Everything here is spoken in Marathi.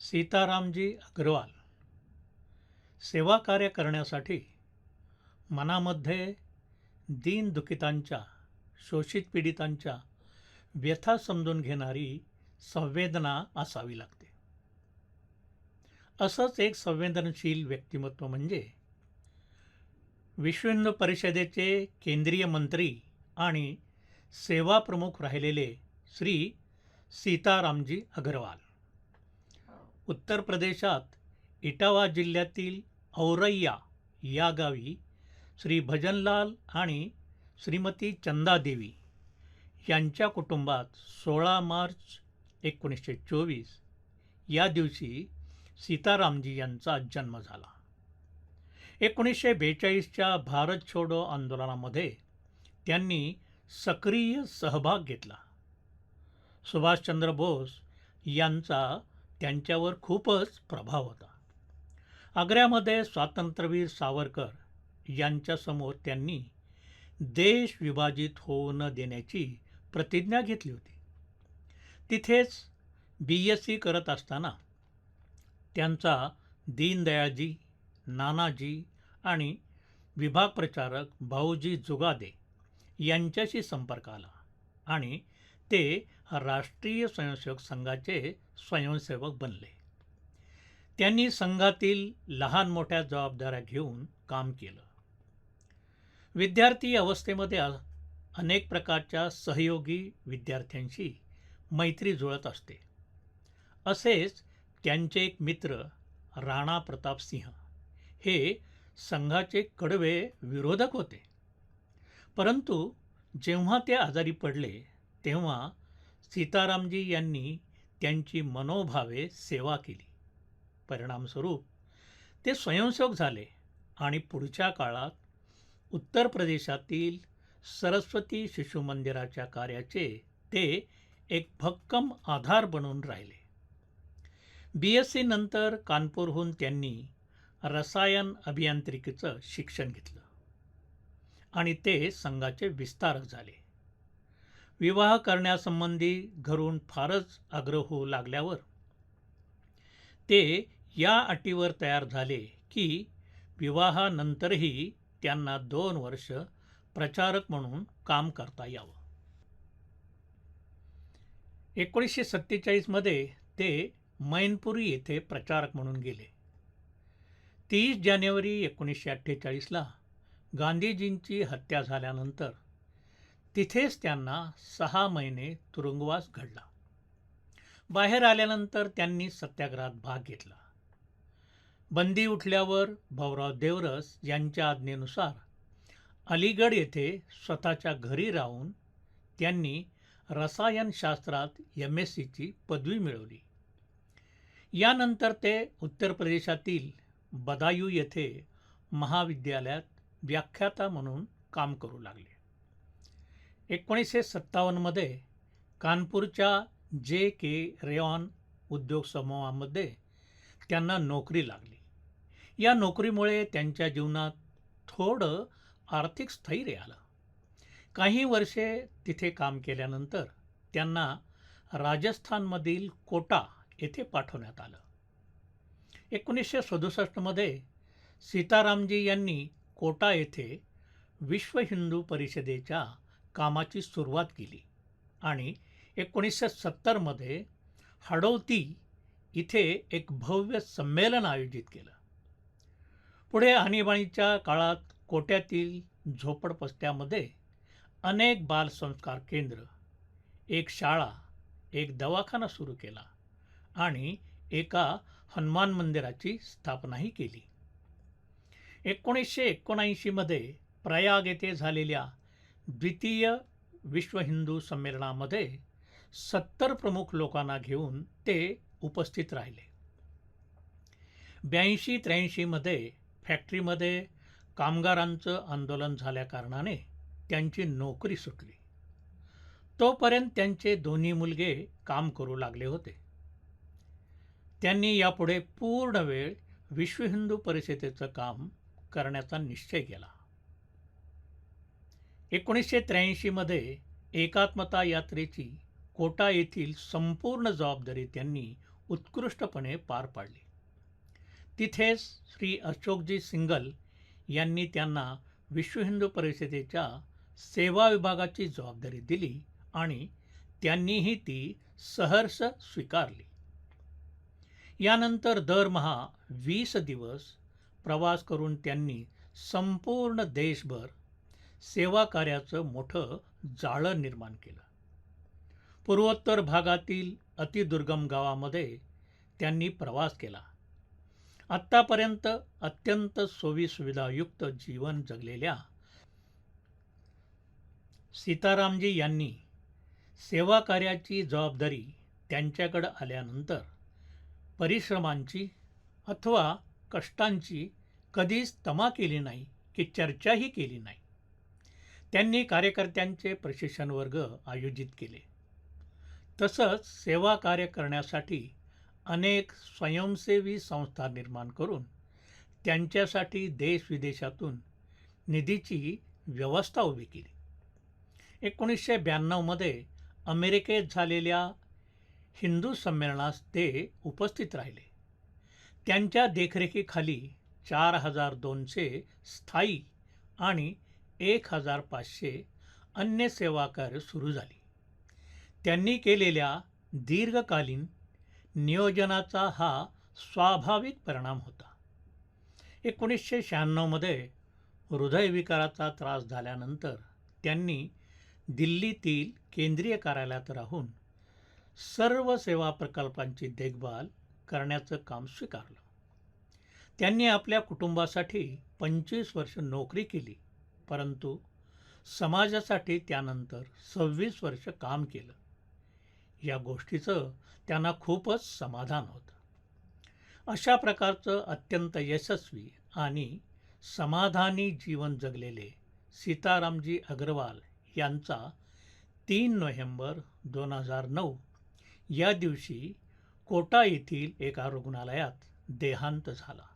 सीतारामजी अग्रवाल. सेवा कार्य करण्यासाठी मनामध्ये दीनदुखितांच्या शोषित पीडितांच्या व्यथा समजून घेणारी संवेदना असावी लागते. असंच एक संवेदनशील व्यक्तिमत्व म्हणजे विश्वहिंदू परिषदेचे केंद्रीय मंत्री आणि सेवा प्रमुख राहिलेले श्री सीतारामजी अग्रवाल. उत्तर प्रदेशात इटावा जिल्ह्यातील औरैया या गावी श्री भजनलाल आणि श्रीमती चंदादेवी यांच्या कुटुंबात सोळा मार्च एकोणीसशे चोवीस या दिवशी सीतारामजी यांचा जन्म झाला. एकोणीसशे बेचाळीसच्या भारत छोडो आंदोलनामध्ये त्यांनी सक्रिय सहभाग घेतला. सुभाषचंद्र बोस यांचा त्यांच्यावर खूपच प्रभाव होता. आग्र्यामध्ये स्वातंत्र्यवीर सावरकर यांच्यासमोर त्यांनी देश विभाजित होऊ न देण्याची प्रतिज्ञा घेतली होती. तिथेच बी एस सी करत असताना त्यांचा दीनदयाळजी नानाजी आणि विभाग प्रचारक भाऊजी जुगादे यांच्याशी संपर्क आला आणि ते राष्ट्रीय स्वयंसेवक संघाचे स्वयंसेवक बनले. त्यांनी संघातील लहान मोठ्या जबाबदाऱ्या घेऊन काम केलं. विद्यार्थी अवस्थेमध्ये अनेक प्रकारच्या सहयोगी विद्यार्थ्यांशी मैत्री जुळत असते. असेच त्यांचे एक मित्र राणा प्रताप सिंह हे संघाचे कडवे विरोधक होते. परंतु जेव्हा ते आजारी पडले तेव्हा सीतारामजी यांनी त्यांची मनोभावे सेवा केली. परिणामस्वरूप ते स्वयंसेवक झाले आणि पुढच्या काळात उत्तर प्रदेशातील सरस्वती शिशु मंदिराच्या कार्याचे ते एक भक्कम आधार बनून राहिले. बी एस सी नंतर कानपूरहून त्यांनी रसायन अभियांत्रिकीचं शिक्षण घेतलं आणि ते संघाचे विस्तारक झाले. विवाह करण्यासंबंधी घरून फारच आग्रह होऊ लागल्यावर ते या अटीवर तयार झाले की विवाहानंतरही त्यांना दोन वर्ष प्रचारक म्हणून काम करता यावं. एकोणीसशे सत्तेचाळीसमध्ये ते मैनपुरी येथे प्रचारक म्हणून गेले. तीस जानेवारी एकोणीसशे अठ्ठेचाळीसला गांधीजींची हत्या झाल्यानंतर तिथेच त्यांना सहा महिने तुरुंगवास घडला. बाहेर आल्यानंतर त्यांनी सत्याग्रहात भाग घेतला. बंदी उठल्यावर भाऊराव देवरस यांच्या आज्ञेनुसार अलीगड येथे स्वतःच्या घरी राहून त्यांनी रसायनशास्त्रात एम एस सीची पदवी मिळवली. यानंतर ते उत्तर प्रदेशातील बदायू येथे महाविद्यालयात व्याख्याता म्हणून काम करू लागले. एकोणीसशे सत्तावन्नमध्ये कानपूरच्या जे के रेऑन उद्योग समूहामध्ये त्यांना नोकरी लागली. या नोकरीमुळे त्यांच्या जीवनात थोडं आर्थिक स्थैर्य आलं. काही वर्षे तिथे काम केल्यानंतर त्यांना राजस्थानमधील कोटा येथे पाठवण्यात आलं. एकोणीसशे सदुसष्टमध्ये सीतारामजी यांनी कोटा येथे विश्व हिंदू परिषदेच्या कामाची सुरुवात केली. आणि एकोणीसशे सत्तरमध्ये हडोती इथे एक भव्य संमेलन आयोजित केलं. पुढे आणीबाणीच्या काळात कोट्यातील झोपडपट्ट्यामध्ये अनेक बालसंस्कार केंद्र एक शाळा एक दवाखाना सुरू केला आणि एका हनुमान मंदिराची स्थापनाही केली. एकोणीसशे एकोणऐंशीमध्ये प्रयाग येथे झालेल्या द्वितीय विश्व हिंदू संमेलनामध्ये सत्तर प्रमुख लोकांना घेऊन ते उपस्थित राहिले. ब्याऐंशी त्र्याऐंशीमध्ये फॅक्टरीमध्ये कामगारांचं आंदोलन झाल्याकारणाने त्यांची नोकरी सुटली. तोपर्यंत त्यांचे दोन्ही मुलगे काम करू लागले होते. त्यांनी यापुढे पूर्ण वेळ विश्व हिंदू परिषदेचं काम करण्याचा निश्चय केला. एकोणीसशे त्र्याऐंशीमध्ये एकात्मता यात्रेची कोटा येथील संपूर्ण जबाबदारी त्यांनी उत्कृष्टपणे पार पाडली. तिथेच श्री अशोकजी सिंगल यांनी त्यांना विश्व हिंदू परिषदेच्या सेवा विभागाची जबाबदारी दिली आणि त्यांनीही ती सहर्ष स्वीकारली. यानंतर दरमहा वीस दिवस प्रवास करून त्यांनी संपूर्ण देशभर सेवा कार्याचं मोठं जाळं निर्माण केलं. पूर्वोत्तर भागातील अतिदुर्गम गावामध्ये त्यांनी प्रवास केला. आत्तापर्यंत अत्यंत सोयीसुविधायुक्त जीवन जगलेल्या सीतारामजी यांनी सेवा कार्याची जबाबदारी त्यांच्याकडं आल्यानंतर परिश्रमांची अथवा कष्टांची कधीच तमा केली नाही की चर्चाही केली नाही. त्यांनी कार्यकर्त्यांचे प्रशिक्षण वर्ग आयोजित केले. तसंच सेवा कार्य करण्यासाठी अनेक स्वयंसेवी संस्था निर्माण करून त्यांच्यासाठी देशविदेशातून निधीची व्यवस्था उभी केली. एकोणीसशे ब्याण्णवमध्ये अमेरिकेत झालेल्या हिंदू संमेलनास ते उपस्थित राहिले. त्यांच्या देखरेखीखाली चार हजार दोनशे स्थायी आणि एक हजार पाचशे अन्य सेवाकार्य सुरू झाली. त्यांनी केलेल्या दीर्घकालीन नियोजनाचा हा स्वाभाविक परिणाम होता. एकोणीसशे शहाण्णवमध्ये हृदयविकाराचा त्रास झाल्यानंतर त्यांनी दिल्लीतील केंद्रीय कार्यालयात राहून सर्व सेवा प्रकल्पांची देखभाल करण्याचं काम स्वीकारलं. त्यांनी आपल्या कुटुंबासाठी पंचवीस वर्ष नोकरी केली. परंतु समाजासाठी त्यानंतर सव्वीस वर्ष काम केलं. या गोष्टीचं त्यांना खूपच समाधान होतं. अशा प्रकारचं अत्यंत यशस्वी आणि समाधानी जीवन जगलेले सीतारामजी अग्रवाल यांचा तीन नोव्हेंबर दोन हजार नऊ या दिवशी कोटा येथील एका रुग्णालयात देहांत झाला.